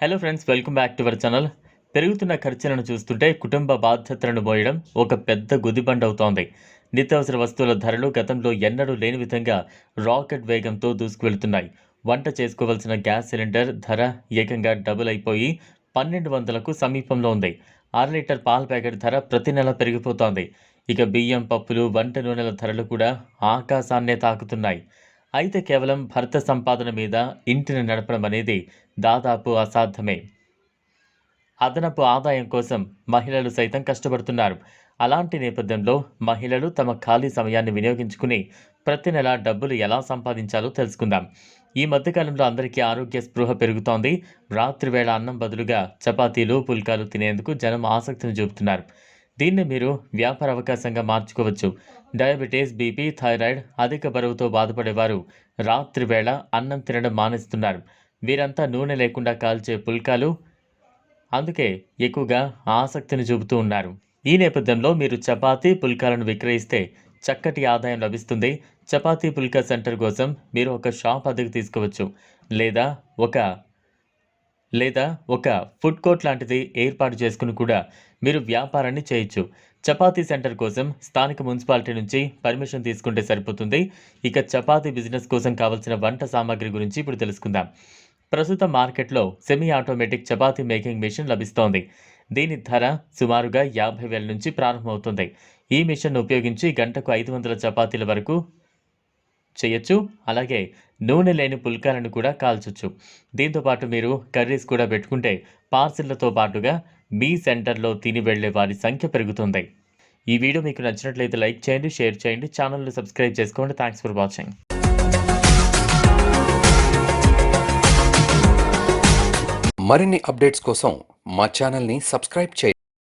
Hello friends welcome back to our channel పెరుగుతున్న ఖర్చులను చూస్తుంటే కుటుంబ బాధ్యతలను మోయడం ఒక పెద్ద గుదిబండ అవుతోంది. నిత్యావసర వస్తువుల ధరలు గతంలో ఎన్నడూ లేని విధంగా రాకెట్ వేగంతో దూసుకువెళ్తున్నాయి. వంట చేసుకోవాల్సిన గ్యాస్ సిలిండర్ ధర ఏకంగా డబుల్ అయిపోయి పన్నెండు వందలకు సమీపంలో ఉంది. అర లీటర్ పాల ప్యాకెట్ ధర ప్రతి నెల పెరిగిపోతోంది. ఇక బియ్యం పప్పులు వంట నూనెల ధరలు కూడా ఆకాశాన్నే తాకుతున్నాయి. అయితే కేవలం భర్త సంపాదన మీద ఇంటిని నడపడం అనేది దాదాపు అసాధ్యమే. అదనపు ఆదాయం కోసం మహిళలు సైతం కష్టపడుతున్నారు. అలాంటి నేపథ్యంలో మహిళలు తమ ఖాళీ సమయాన్ని వినియోగించుకుని ప్రతి నెల డబ్బులు ఎలా సంపాదించాలో తెలుసుకుందాం. ఈ మధ్యకాలంలో అందరికీ ఆరోగ్య స్పృహ పెరుగుతోంది. రాత్రి వేళ అన్నం బదులుగా చపాతీలు పుల్కాలు తినేందుకు జనం ఆసక్తిని చూపుతున్నారు. దీన్ని మీరు వ్యాపార అవకాశంగా మార్చుకోవచ్చు. డయాబెటీస్ బీపీ థైరాయిడ్ అధిక బరువుతో బాధపడేవారు రాత్రి వేళ అన్నం తినడం మానేస్తున్నారు. వీరంతా నూనె లేకుండా కాల్చే పుల్కాలు. అందుకే ఎక్కువగా ఆసక్తిని చూపుతూ ఉన్నారు. ఈ నేపథ్యంలో మీరు చపాతీ పుల్కాలను విక్రయిస్తే చక్కటి ఆదాయం లభిస్తుంది. చపాతీ పుల్కా సెంటర్ కోసం మీరు ఒక షాప్ అద్దెకు తీసుకోవచ్చు లేదా ఒక లేదా ఒక ఫుడ్ కోర్ట్ లాంటిది ఏర్పాటు చేసుకుని కూడా మీరు వ్యాపారాన్ని చేయొచ్చు. చపాతీ సెంటర్ కోసం స్థానిక మున్సిపాలిటీ నుంచి పర్మిషన్ తీసుకుంటే సరిపోతుంది. ఇక చపాతీ బిజినెస్ కోసం కావాల్సిన వంట సామాగ్రి గురించి ఇప్పుడు తెలుసుకుందాం. ప్రస్తుత మార్కెట్లో semi automatic chapati making machine లభిస్తోంది. దీని ధర సుమారుగా యాభై వేల నుంచి ప్రారంభమవుతుంది. ఈ మిషన్ను ఉపయోగించి గంటకు ఐదు వందల చపాతీల వరకు చేయొచ్చు. అలాగే నూనె లేని పుల్కాలను కూడా కాల్చొచ్చు. దీంతోపాటు మీరు కర్రీస్ కూడా పెట్టుకుంటే పార్సిళ్ళతో పాటుగా మీ సెంటర్లో తిని వెళ్ళే వారి సంఖ్య పెరుగుతుంది. ఈ వీడియో మీకు నచ్చినట్లయితే లైక్ చేయండి షేర్ చేయండి ఛానల్ని సబ్స్క్రైబ్ చేసుకోండి. Thanks for watching. మరిన్ని అప్డేట్స్ కోసం మా ఛానల్ని సబ్స్క్రైబ్ చేయండి.